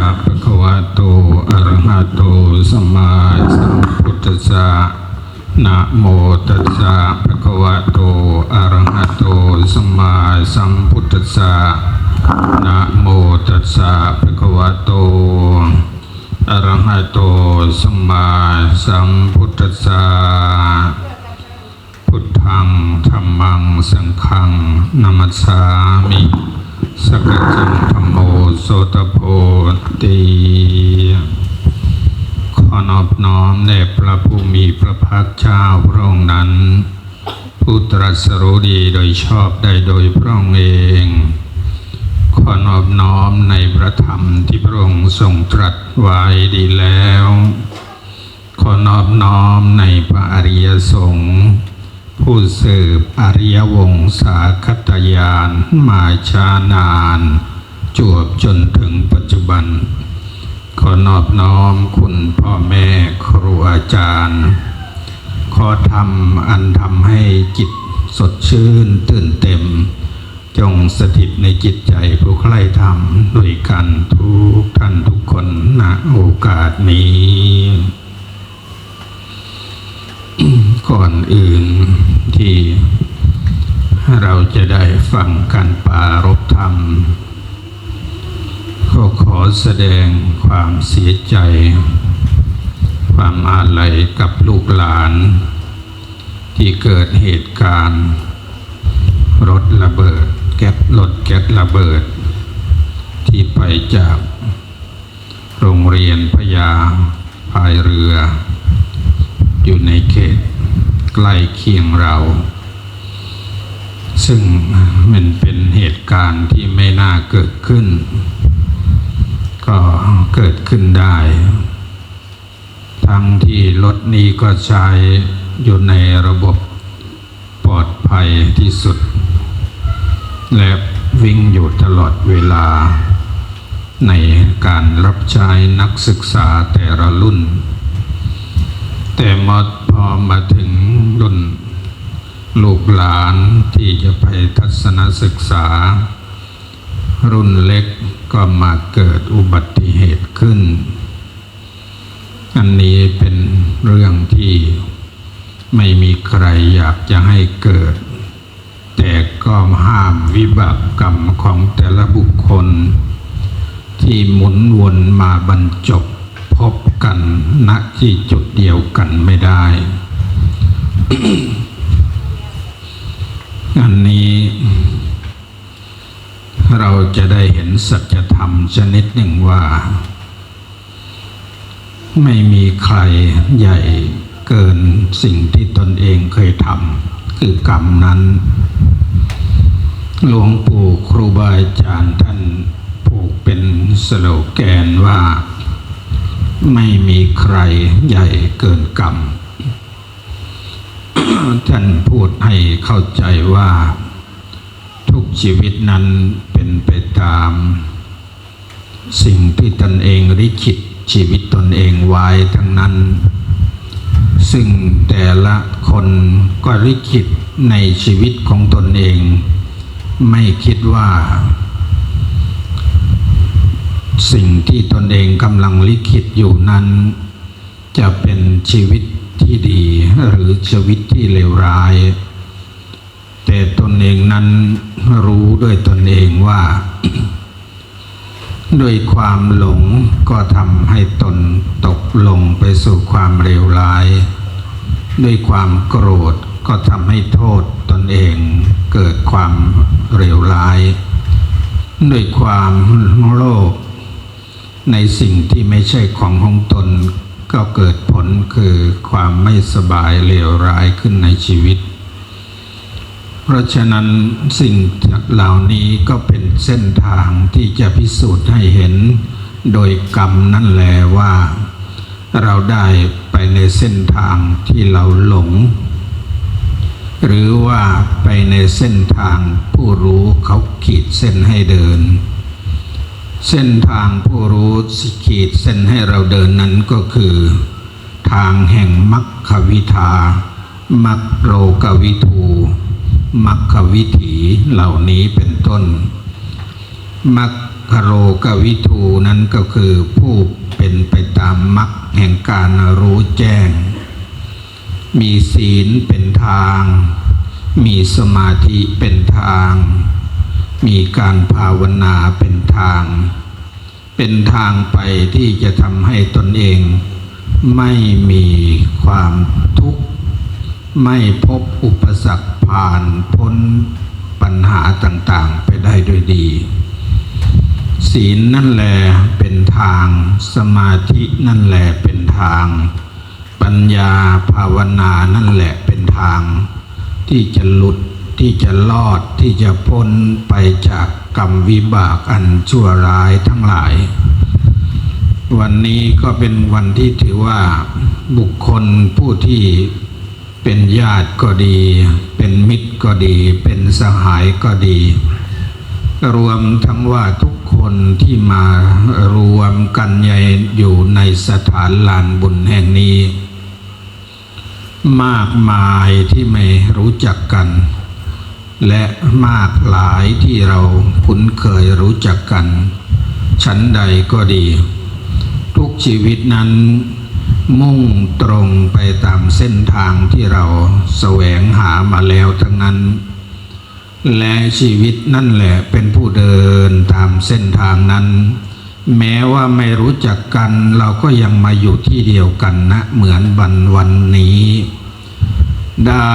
ะภะคะวะโตอะระหะโตสัมมาสัมพุทธัสสะนะโมตัสสะภะคะวะโตอะระหะโตสัมมาสัมพุทธัสสะนะโมตัสสะภะคะวะโตอะระหะโตสัมมาสัมพุทธัสสะพุทธังธรรมังสังฆังนามัสสามิ สกจังธรรมโมโสตโพติขอนอบน้อมแด่พระผู้มีพระภาคเจ้าพระองค์นั้น ผู้ตรัสรู้ดีโดยชอบได้โดยพระองค์เอง ขอนอบน้อมในพระธรรมที่พระองค์ทรงตรัสไว้ดีแล้ว ขอนอบน้อมในพระอริยสงฆ์ ผู้สืบอริยวงศาคตยานมาช้านาน จวบจนถึงปัจจุบัน ขอนอบน้อมคุณพ่อแม่ครูอาจารย์ ขอทำอันทำให้จิตสดชื่นตื่นเต็ม จงสถิตในจิตใจผู้ใคร่ธรรมด้วยกันทุกท่านทุกคนณโอกาสนี้ ก่อนอื่นที่เราจะได้ฟังการปรารบธรรม ก็ขอแสดงความเสียใจ ความอาลัยกับลูกหลาน ที่เกิดเหตุการณ์ รถระเบิด แก๊สรถแก๊สระเบิด ที่ไปจาก โรงเรียนพญาพายเรือ อยู่ในเขตใกล้เคียงเรา ซึ่งมันเป็นเหตุการณ์ที่ไม่น่าเกิดขึ้น ก็เกิดขึ้นได้ ทั้งที่รถนี้ก็ใช้อยู่ในระบบปลอดภัยที่สุด และวิ่งอยู่ตลอดเวลาในการรับใช้นักศึกษาแต่ละรุ่น แต่มอพอมาถึงรุ่นลูกหลานที่จะไปทัศนศึกษา รุ่นเล็กก็มาเกิดอุบัติเหตุขึ้น อันนี้เป็นเรื่องที่ไม่มีใครอยากจะให้เกิด แต่ก็ห้ามวิบากกรรมของแต่ละบุคคล ที่หมุนวนมาบรรจบ พบกันณที่จุดเดียวกันไม่ได้ อันนี้เราจะได้เห็นสัจธรรมชนิดหนึ่งว่า ไม่มีใครใหญ่เกินสิ่งที่ตนเองเคยทำคือกรรมนั้น หลวงปู่ครูบาอาจารย์ท่านผูกเป็นสโลแกนว่า ไม่มีใครใหญ่เกินกรรม ท่านพูดให้เข้าใจว่า ทุกชีวิตนั้นเป็นไปตาม สิ่งที่ตนเองริขิตชีวิตตนเองไว้ทั้งนั้น ซึ่งแต่ละคนก็ริขิตในชีวิตของตนเอง ไม่คิดว่า สิ่งที่ตนเองกำลังลิขิตอยู่นั้น จะเป็นชีวิตที่ดีหรือชีวิตที่เลวร้าย แต่ตนเองนั้นรู้ด้วยตนเองว่า ด้วยความหลงก็ทำให้ตนตกลงไปสู่ความเลวร้าย ด้วยความโกรธก็ทำให้โทษตนเองเกิดความเลวร้าย ด้วยความโลภ ในสิ่งที่ไม่ใช่ของของตน ก็เกิดผลคือความไม่สบายเลวร้ายขึ้นในชีวิต เพราะฉะนั้นสิ่งเหล่านี้ก็เป็นเส้นทางที่จะพิสูจน์ให้เห็น โดยกรรมนั่นแหละว่า เราได้ไปในเส้นทางที่เราหลง หรือว่าไปในเส้นทางผู้รู้เขาขีดเส้นให้เดิน เส้นทางผู้รู้ขีดเส้นให้เราเดินนั้นก็คือ ทางแห่งมรรควิทา มัคโรกวิทูมัคควิถีเหล่านี้เป็นต้น มัคคโรกวิทูนั้นก็คือผู้เป็นไปตามมรรคแห่งการรู้แจ้ง มีศีลเป็นทาง มีสมาธิเป็นทาง มีการภาวนาเป็นทาง เป็นทางไปที่จะทำให้ตนเอง ไม่มีความทุกข์ ไม่พบอุปสรรคผ่านพ้นปัญหาต่างๆ ไปได้ด้วยดี ศีลนั่นแหละเป็นทาง สมาธินั่นแหละเป็นทาง ปัญญาภาวนานั่นแหละเป็นทาง ที่จะหลุด ที่จะรอดที่จะพ้นไปจากกรรมวิบากอันชั่วร้ายทั้งหลาย วันนี้ก็เป็นวันที่ถือว่าบุคคลผู้ที่เป็นญาติก็ดี เป็นมิตรก็ดี เป็นสหายก็ดี รวมทั้งว่าทุกคนที่มารวมกันใหญ่อยู่ในสถานลานบุญแห่งนี้ มากมายที่ไม่รู้จักกัน และมากหลายที่เราคุ้นเคยรู้จักกัน ชั้นใดก็ดี ทุกชีวิตนั้น มุ่งตรงไปตามเส้นทางที่เราแสวงหามาแล้วทั้งนั้น และชีวิตนั่นแหละเป็นผู้เดินตามเส้นทางนั้น แม้ว่าไม่รู้จักกันเราก็ยังมาอยู่ที่เดียวกันนะเหมือนวันวันนี้ได้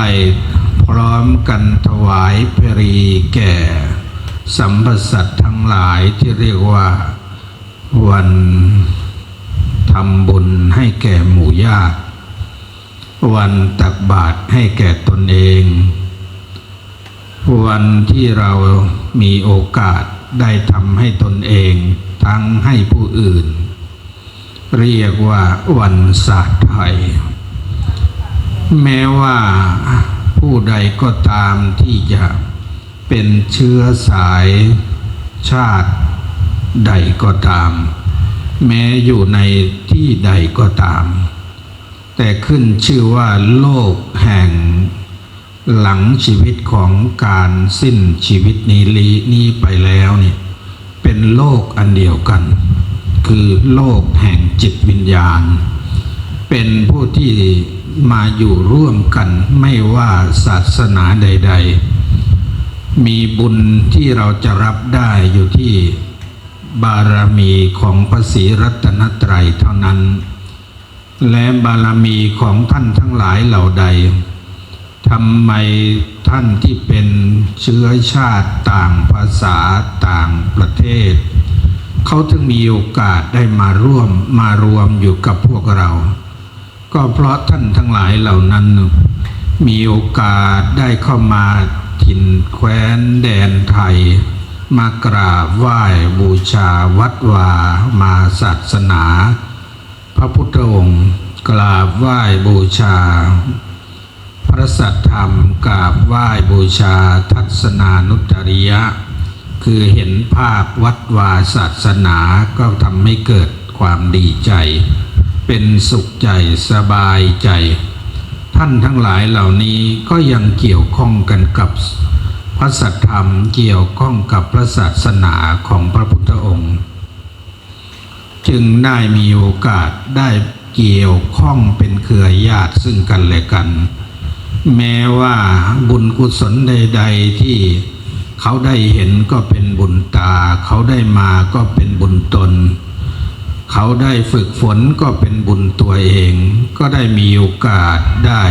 พร้อมกันถวายเพรีแก่ สัมพสัตทั้งหลายที่เรียกว่า วันทำบุญให้แก่หมู่ญาติ วันตักบาตรให้แก่ตนเอง วันที่เรามีโอกาสได้ทำให้ตนเองทั้งให้ผู้อื่น เรียกว่าวันศาสตร์ไทย แม้ว่า ผู้ใดก็ตามที่จะเป็นเชื้อสายชาติใดก็ตาม แม้อยู่ในที่ใดก็ตาม แต่ขึ้นชื่อว่าโลกแห่งหลังชีวิตของการสิ้นชีวิตนี้ลีนี้ไปแล้วเนี่ย เป็นโลกอันเดียวกัน คือโลกแห่งจิตวิญญาณ เป็นผู้ที่ มาอยู่ร่วมกันไม่ว่าศาสนาใด ๆ มีบุญที่เราจะรับได้อยู่ที่บารมีของพระศรีรัตนตรัยเท่านั้น และบารมีของท่านทั้งหลายเหล่าใดทำไมท่านที่เป็นเชื้อชาติต่างภาษาต่างประเทศ เขาถึงมีโอกาสได้มาร่วมมารวมอยู่กับพวกเรา ก็เพราะท่านทั้งหลายเหล่านั้น มีโอกาสได้เข้ามาถิ่นแคว้นแดนไทย มากราบไหว้บูชาวัดวามาศาสนา พระพุทธองค์กราบไหว้บูชา พระสัทธรรมกราบไหว้บูชาทัศนานุตริยะ คือเห็นภาพวัดวาศาสนาก็ทำให้เกิดความดีใจ เป็นสุขใจสบายใจ ท่านทั้งหลายเหล่านี้ก็ยังเกี่ยวข้องกันกับพระสัทธรรมเกี่ยวข้องกับพระศาสนาของพระพุทธองค์ จึงได้มีโอกาสได้เกี่ยวข้องเป็นเครือญาติซึ่งกันและกัน แม้ว่าบุญกุศลใด ๆที่เขาได้เห็นก็เป็นบุญตา เขาได้มาก็เป็นบุญตน เขาได้ฝึกฝนก็เป็นบุญตัวเอง ก็ได้มีโอกาสได้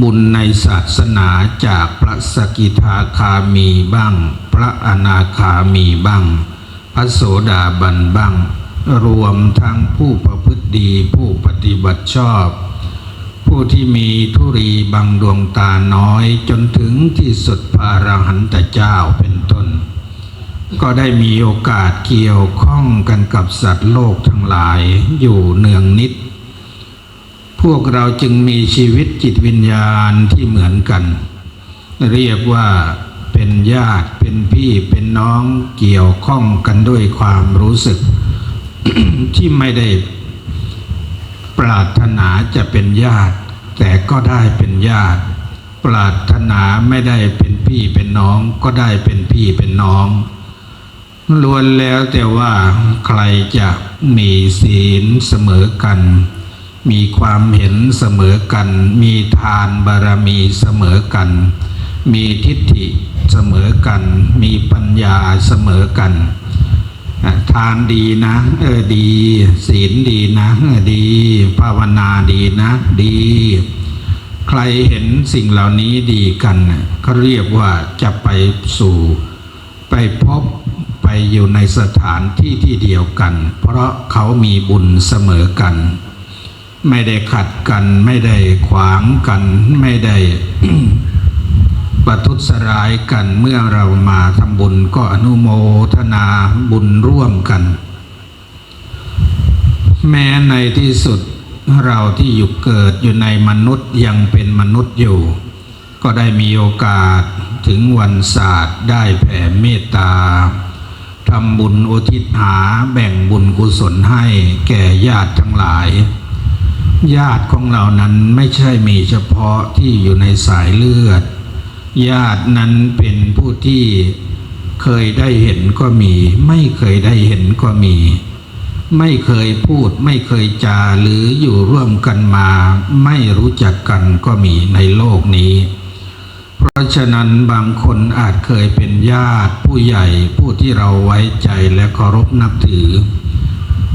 บุญในศาสนาจากพระสกิทาคามีบ้าง พระอนาคามีบ้าง พระโสดาบันบ้าง รวมทั้งผู้ประพฤติดีผู้ปฏิบัติชอบ ผู้ที่มีทุรีบังดวงตาน้อยจนถึงที่สุดพระรหันตเจ้าเป็นต้น ก็ได้มีโอกาสเกี่ยวข้องกันกับสัตว์โลกทั้งหลายอยู่เนืองนิด พวกเราจึงมีชีวิตจิตวิญญาณที่เหมือนกัน เรียกว่าเป็นญาติเป็นพี่เป็นน้องเกี่ยวข้องกันด้วยความรู้สึก ที่ไม่ได้ปรารถนาจะเป็นญาติ แต่ก็ได้เป็นญาติ ปรารถนาไม่ได้เป็นพี่เป็นน้อง ก็ได้เป็นพี่เป็นน้อง ล้วนแล้วแต่ว่าใครจะมีศีลเสมอกัน มีความเห็นเสมอกัน มีทานบารมีเสมอกัน มีทิฏฐิเสมอกัน มีปัญญาเสมอกัน ทานดีนะ เออดี ศีลดีนะเออดี ภาวนาดีนะดี ใครเห็นสิ่งเหล่านี้ดีกันเขาเรียกว่าจะไปสู่ไปพบ อยู่ในสถานที่ที่เดียวกัน เพราะเขามีบุญเสมอกัน ไม่ได้ขัดกัน ไม่ได้ขวางกัน ไม่ได้ประทุษร้ายกันเมื่อเรามาทำบุญก็อนุโมทนาบุญร่วมกัน แม้ในที่สุดเราที่อยู่เกิดอยู่ในมนุษย์ยังเป็นมนุษย์อยู่ ก็ได้มีโอกาสถึงวันศาสตร์ได้แผ่เมตตา ทำบุญอุทิศหาแบ่งบุญกุศลให้แก่ญาติทั้งหลาย ญาติของเรานั้นไม่ใช่มีเฉพาะที่อยู่ในสายเลือด ญาตินั้นเป็นผู้ที่เคยได้เห็นก็มี ไม่เคยได้เห็นก็มี ไม่เคยพูดไม่เคยจาหรืออยู่ร่วมกันมา ไม่รู้จักกันก็มีในโลกนี้ เพราะฉะนั้นบางคนอาจเคยเป็นญาติผู้ใหญ่ผู้ที่เราไว้ใจและเคารพนับถือ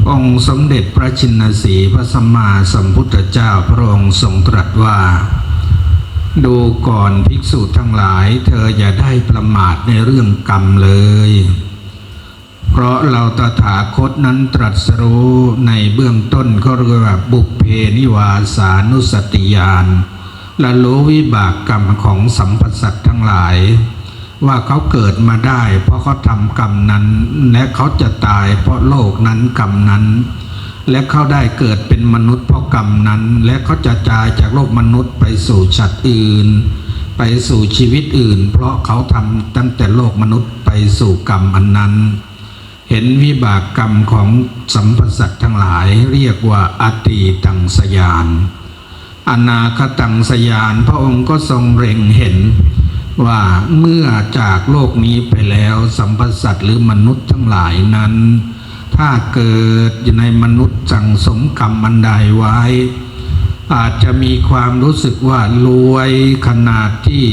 องค์สมเด็จพระชินสีพระสัมมาสัมพุทธเจ้าพระองค์ทรงตรัสว่า ดูก่อนภิกษุทั้งหลาย เธออย่าได้ประมาทในเรื่องกรรมเลย เพราะเราตถาคตนั้นตรัสรู้ในเบื้องต้นก็เรียกว่าบุพเพนิวาสานุสติญาณ และรู้วิบากกรรมของสัมพสัตว์ทั้งหลาย ว่าเขาเกิดมาได้ เพราะเขาทำกรรมนั้น และเขาจะตายเพราะโลกนั้นกรรมนั้น และเขาได้เกิดเป็นมนุษย์เพราะกรรมนั้น และเขาจะจายจากโลกมนุษย์ไปสู่ชัดอื่น ไปสู่ชีวิตอื่น เพราะเขาทำตั้งแต่โลกมนุษย์ไปสู่กรรมอันนั้น เห็นวิบากกรรมของสัมพสัตว์ทั้งหลายเรียกว่าอตีตังสยาน อนาคตังสยาน พระองค์ก็ทรงเร็งเห็นว่าเมื่อจากโลกนี้ไปแล้วสัมพสัตหรือมนุษย์ทั้งหลายนั้น ถ้าเกิดอยู่ในมนุษย์จังสมกรรมอันใดไว้ อาจจะมีความรู้สึกว่ารวยขนาดที่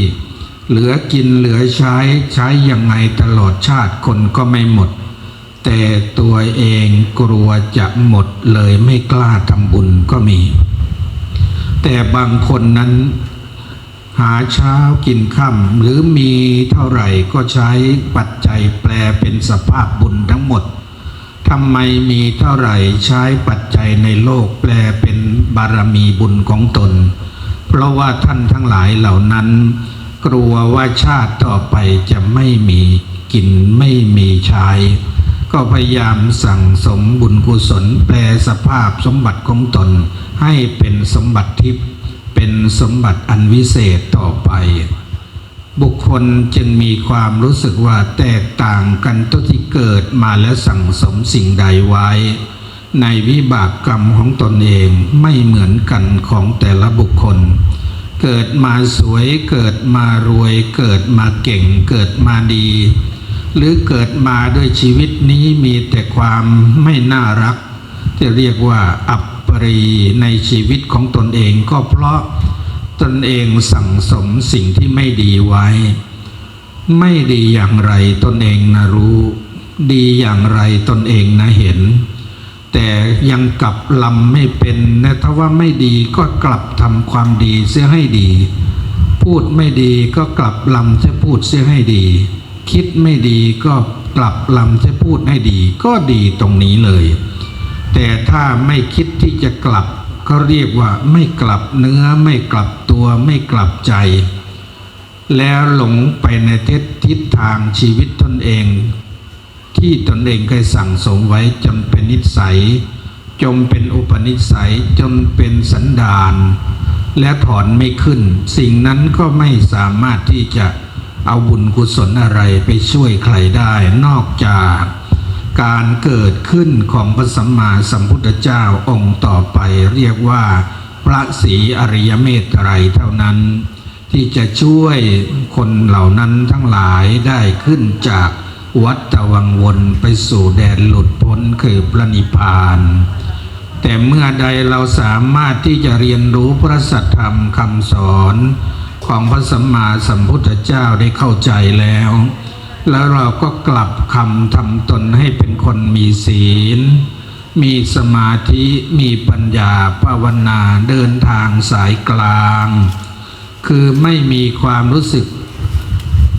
เหลือกินเหลือใช้ใช้ยังไงตลอดชาติคนก็ไม่หมด แต่ตัวเองกลัวจะหมดเลยไม่กล้าทำบุญก็มี แต่บางคนนั้น หาเช้ากินค่ำหรือมีเท่าไหร่ก็ใช้ปัจจัยแปลเป็นสภาพบุญทั้งหมดทำไมมีเท่าไหร่ใช้ปัจจัยในโลกแปลเป็นบารมีบุญของตน เพราะว่าท่านทั้งหลายเหล่านั้น กลัวว่าชาติต่อไปจะไม่มีกินไม่มีใช้ ก็พยายามสั่งสมบุญกุศลแปลสภาพสมบัติของตน ให้เป็นสมบัติทิพย์เป็นสมบัติอันวิเศษต่อไป บุคคลจึงมีความรู้สึกว่าแตกต่างกันตัวที่เกิดมาและสั่งสมสิ่งใดไว้ ในวิบากกรรมของตนเองไม่เหมือนกันของแต่ละบุคคล เกิดมาสวยเกิดมารวย เกิดมาเก่งเกิดมาดี หรือเกิดมาด้วยชีวิตนี้มีแต่ความไม่น่ารัก จะเรียกว่าอับปรีในชีวิตของตนเองก็เพราะตนเองสั่งสมสิ่งที่ไม่ดีไว้ ไม่ดีอย่างไรตนเองนะรู้ ดีอย่างไรตนเองนะเห็น แต่ยังกลับลำไม่เป็นนะถ้าว่าไม่ดีก็กลับทำความดีเสียให้ดี พูดไม่ดีก็กลับลำจะพูดเสียให้ดี คิดไม่ดีก็กลับลำจะพูดให้ดี ก็ดีตรงนี้เลย แต่ถ้าไม่คิดที่จะกลับก็เรียกว่าไม่กลับเนื้อไม่กลับตัวไม่กลับใจ แล้วหลงไปในทิศทิศทางชีวิตตนเอง ที่ตนเองเคยสั่งสมไว้จนเป็นนิสัย จนเป็นอุปนิสัยจนเป็นสันดานและถอนไม่ขึ้น สิ่งนั้นก็ไม่สามารถที่จะ เอาบุญกุศลอะไรไปช่วยใครได้นอกจากการเกิดขึ้นของพระสัมมาสัมพุทธเจ้าองค์ต่อไปเรียกว่าพระศรีอริยเมตไตรเท่านั้น ที่จะช่วยคนเหล่านั้นทั้งหลายได้ขึ้นจากวัฏวังวนไปสู่แดนหลุดพ้นคือพระนิพพาน แต่เมื่อใดเราสามารถที่จะเรียนรู้พระสัทธรรมคำสอน ของพระสัมมาสัมพุทธเจ้าได้เข้าใจแล้ว แล้วเราก็กลับคำทำตนให้เป็นคนมีศีล มีสมาธิมีปัญญาภาวนาเดินทางสายกลาง คือไม่มีความรู้สึก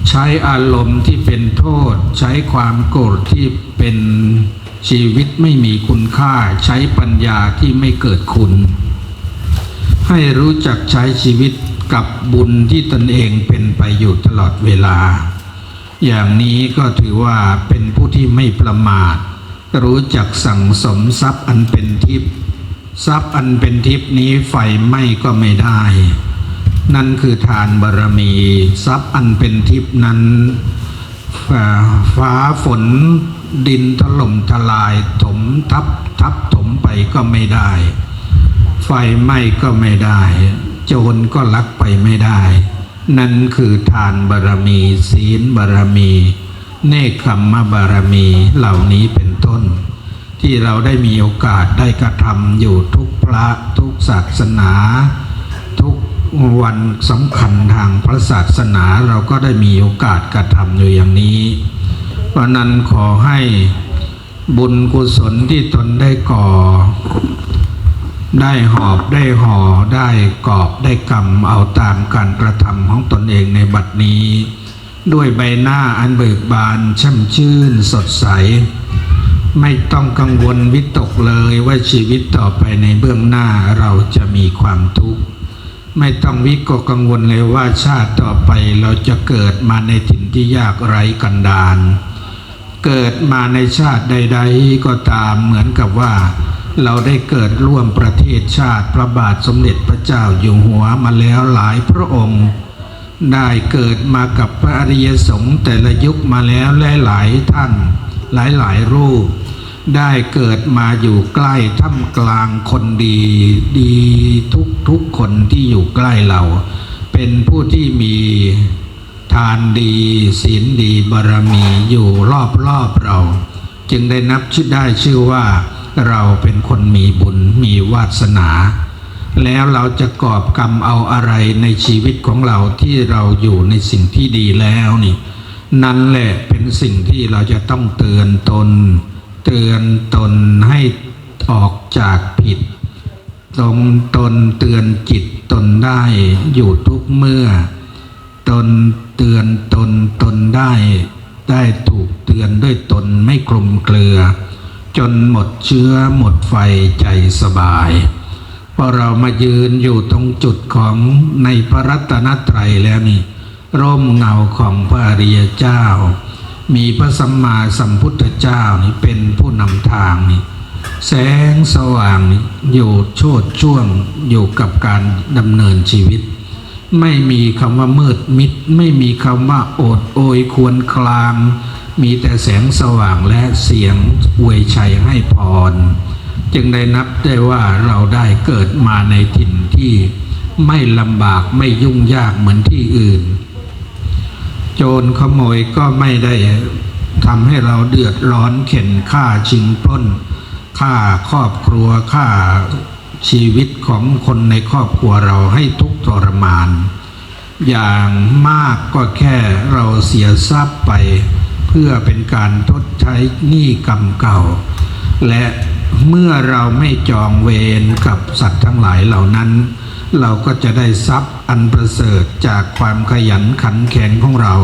ใช้อารมณ์ที่เป็นโทษ ใช้ความโกรธที่เป็นชีวิตไม่มีคุณค่าใช้ปัญญาที่ไม่เกิดคุณ ให้รู้จักใช้ชีวิต กับบุญที่ตนเองเป็นไปอยู่ตลอดเวลา อย่างนี้ก็ถือว่าเป็นผู้ที่ไม่ประมาท รู้จักสั่งสมทรัพย์อันเป็นทิพย์ทรัพย์อันเป็นทิพย์นี้ไฟไหม้ก็ไม่ได้ นั่นคือทานบารมี ทรัพย์อันเป็นทิพย์นั้นฟ้าฟ้าฝนดินถล่มทลายถมทับทับถมไปก็ไม่ได้ ไฟไหม้ก็ไม่ได้ โจรก็ลักไปไม่ได้ นั่นคือทานบารมี ศีลบารมี เนคขมมบารมีเหล่านี้เป็นต้น ที่เราได้มีโอกาสได้กระทำอยู่ทุกพระทุกศาสนา ทุกวันสำคัญทางพระศาสนาเราก็ได้มีโอกาสกระทำอยู่อย่างนี้ เพราะนั้นขอให้บุญกุศลที่ตนได้ก่อ ได้หอบได้ห่อได้กอบได้กำเอาตามการกระทำของตนเองในบัดนี้ ด้วยใบหน้าอันเบิกบานช่ำชื่นสดใส ไม่ต้องกังวลวิตกเลยว่าชีวิตต่อไปในเบื้องหน้าเราจะมีความทุกข์ ไม่ต้องวิกกังวลเลยว่าชาติต่อไปเราจะเกิดมาในถิ่นที่ยากไร้กันดารเกิดมาในชาติใด ๆ ก็ตามเหมือนกับว่า เราได้เกิดร่วมประเทศชาติพระบาทสมเด็จพระเจ้าอยู่หัวมาแล้วหลายพระองค์ ได้เกิดมากับพระอริยสงฆ์แต่ละยุคมาแล้วหลายท่านหลายๆรูป ได้เกิดมาอยู่ใกล้ท่ามกลางคนดีดีทุกทุกคนที่อยู่ใกล้เรา เป็นผู้ที่มีทานดีศีลดีบารมีอยู่รอบรอบๆเรา จึงได้นับชื่อได้ชื่อว่า เราเป็นคนมีบุญมีวาสนา แล้วเราจะกอบกรรมเอาอะไรในชีวิตของเราที่เราอยู่ในสิ่งที่ดีแล้วนี่ นั่นแหละเป็นสิ่งที่เราจะต้องเตือนตน เตือนตนให้ออกจากผิด ตรงตนเตือนจิตตนได้อยู่ทุกเมื่อ ตนเตือนตนตนได้ ได้ถูกเตือนด้วยตนไม่กลมเกลือ จนหมดเชื้อหมดไฟใจสบายพอเรามายืนอยู่ตรงจุดของในพระรัตนตรัยแล้วนี่ ร่มเงาของพระอริยเจ้า มีพระสัมมาสัมพุทธเจ้านี่เป็นผู้นำทางนี่แสงสว่างนี่อยู่โชดช่วงอยู่กับการดำเนินชีวิต ไม่มีคำว่ามืดมิด ไม่มีคำว่าโอดโอยควรคลาง มีแต่แสงสว่างและเสียงอวยชัยให้พร จึงได้นับได้ว่าเราได้เกิดมาในถิ่นที่ไม่ลำบากไม่ยุ่งยากเหมือนที่อื่น โจรขโมยก็ไม่ได้ทำให้เราเดือดร้อนเข็นฆ่าชิงปล้นฆ่าครอบครัวฆ่า ชีวิตของคนในครอบครัวเราให้ทุกทรมาน อย่างมากก็แค่เราเสียทรัพย์ไป เพื่อเป็นการทดใช้หนี้กรรมเก่า และเมื่อเราไม่จองเวรกับสัตว์ทั้งหลายเหล่านั้น เราก็จะได้ทรัพย์อันประเสริฐจากความขยันขันแข็งของเรา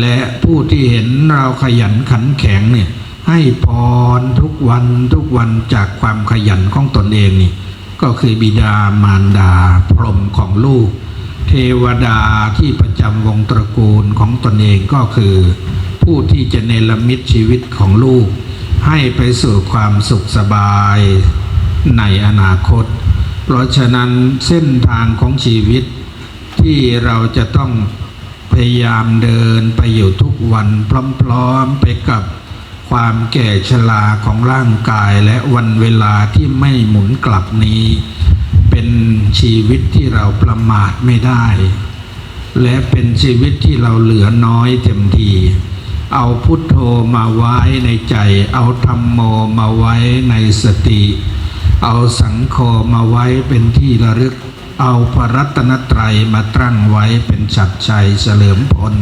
และผู้ที่เห็นเราขยันขันแข็งเนี่ยให้พรทุกวันทุกวันจากความขยันของตนเองนี่ ก็คือบิดามารดาพรหมของลูก เทวดาที่ประจำวงตระกูลของตนเองก็คือ ผู้ที่จะเนรมิตชีวิตของลูก ให้ไปสู่ความสุขสบายในอนาคต เพราะฉะนั้นเส้นทางของชีวิตที่เราจะต้องพยายามเดินไปอยู่ทุกวันพร้อมๆไปกับ ความแก่ชราของร่างกายและวันเวลาที่ไม่หมุนกลับนี้ เป็นชีวิตที่เราประมาทไม่ได้ และเป็นชีวิตที่เราเหลือน้อยเต็มทีเอาพุทโธมาไว้ในใจ เอาธรรมโมมาไว้ในสติ เอาสังโฆมาไว้เป็นที่ระลึก เอาพระรัตนตรัยมาตั้งไว้เป็นฉัดชัยเฉลิมพล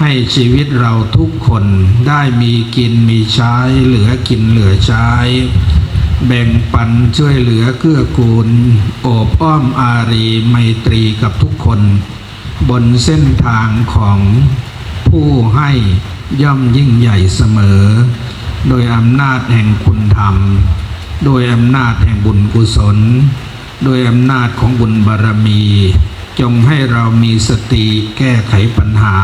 ให้ชีวิตเราทุกคนได้มีกินมีใช้ เหลือกินเหลือใช้ แบ่งปันช่วยเหลือเกื้อกูล โอบอ้อมอารีไมตรีกับทุกคน บนเส้นทางของผู้ให้ย่อมยิ่งใหญ่เสมอ โดยอำนาจแห่งคุณธรรม โดยอำนาจแห่งบุญกุศล โดยอำนาจของบุญบารมี จงให้เรามีสติแก้ไขปัญหา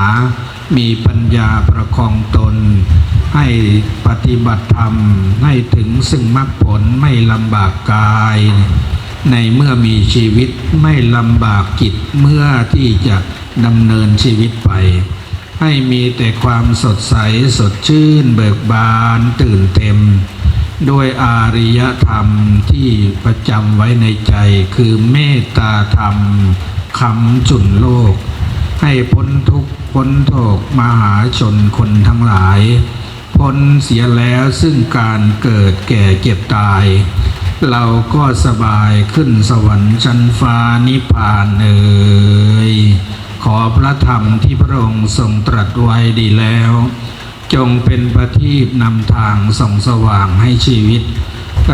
มีปัญญาประคองตน ให้ปฏิบัติธรรม ให้ถึงซึ่งมรรคผลไม่ลำบากกาย ในเมื่อมีชีวิตไม่ลำบากจิตเมื่อที่จะดำเนินชีวิตไป ให้มีแต่ความสดใสสดชื่นเบิกบานตื่นเต็มโดยอาริยธรรมที่ประจำไว้ในใจคือเมตตาธรรม คำจุนโลก ให้พ้นทุกข์พ้นโทษมหาชนคนทั้งหลาย พ้นเสียแล้วซึ่งการเกิดแก่เจ็บตาย เราก็สบายขึ้นสวรรค์ชั้นฟ้านิพพานเอ่ยขอพระธรรมที่พระองค์ทรงตรัสไว้ดีแล้ว จงเป็นประทีปนำทางส่องสว่างให้ชีวิต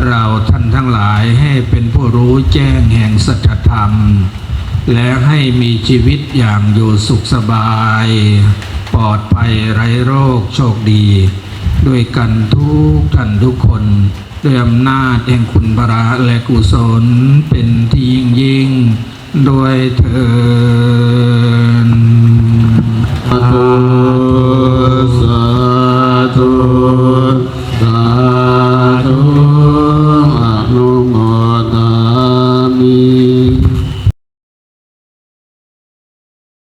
เราท่านทั้งหลายให้เป็นผู้รู้แจ้งแห่งสัจธรรม และให้มีชีวิตอย่างอยู่สุขสบาย ปลอดภัยไร้โรคโชคดี ด้วยกันทุกท่านทุกคน ด้วยอำนาจแห่งคุณพระและกุศลเป็นที่ยิ่งยิ่งๆโดวยเธุ